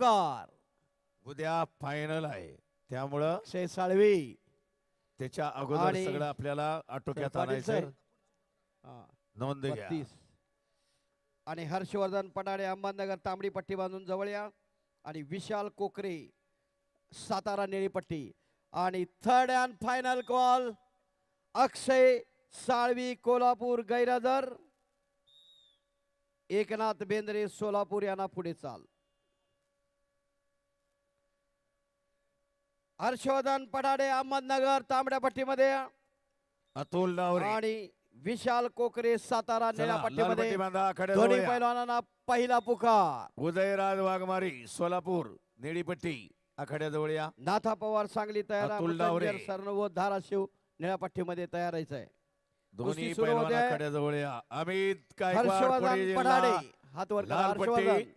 पुकार उद्या फायनल आहे. त्यामुळं अक्षय साळवी त्याच्या अगोदर आणि- सगळं आपल्याला आटोक्यात पाटील आणायचंय सर. हा, नोंद घ्या. बत्तीस. आणि हर्षवर्धन पडाळे अहमदनगर तांबडी पट्टी बांधून जवळ या. आणि विशाल कोकरे सातारा निळी पट्टी. आणि third and final call Akshay Salvi Kolhapur गैरादर Eknath Bendre Solapur यांना पुढे चाल. हर्षवर्धन पडाडे अहमदनगर तांबड्या पट्टीमध्ये अतुल नावरे आणि विशाल कोकरे सातारा चला, निळ्या लाल पट्टीमध्ये पट्टी बांधा आखाड्यात दोन्ही जवळ या. पैलवानांना पहिला पुकार. उदयराज वाघमारी सोलापूर निळीपट्टी आखाड्याजवळ या नाथा पवार सांगली तयार अतुल डावरे. मृत्युंजय सरनव धाराशिव निळ्या पट्टीमध्ये तयार आहे दोन्ही सुरू पैलवान होते आहे. आखाड्याजवळ या अमित गायकवाड पुणे हर्षवर्धन जिल्हा. पडाडे हात वर करा, लाल पट्टी हर्षवर्धन.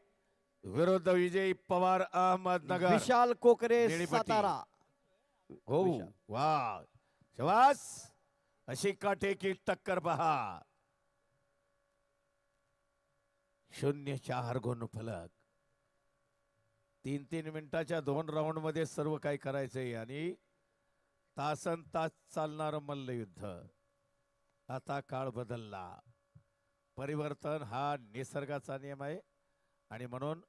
विरुद्ध विजय पवार अहमदनगर. विशाल कोकरे निळी पट्टी. सातारा. हो. वा शबास अशी काटेकी टक्कर पहा शून्य चार गुण फलक तीन तीन मिनिटाच्या दोन राऊंडमध्ये सर्व काही करायचंय आणि तासन तास चालणार मल्लयुद्ध. आता काळ बदलला. परिवर्तन हा निसर्गाचा नियम आहे आणि म्हणून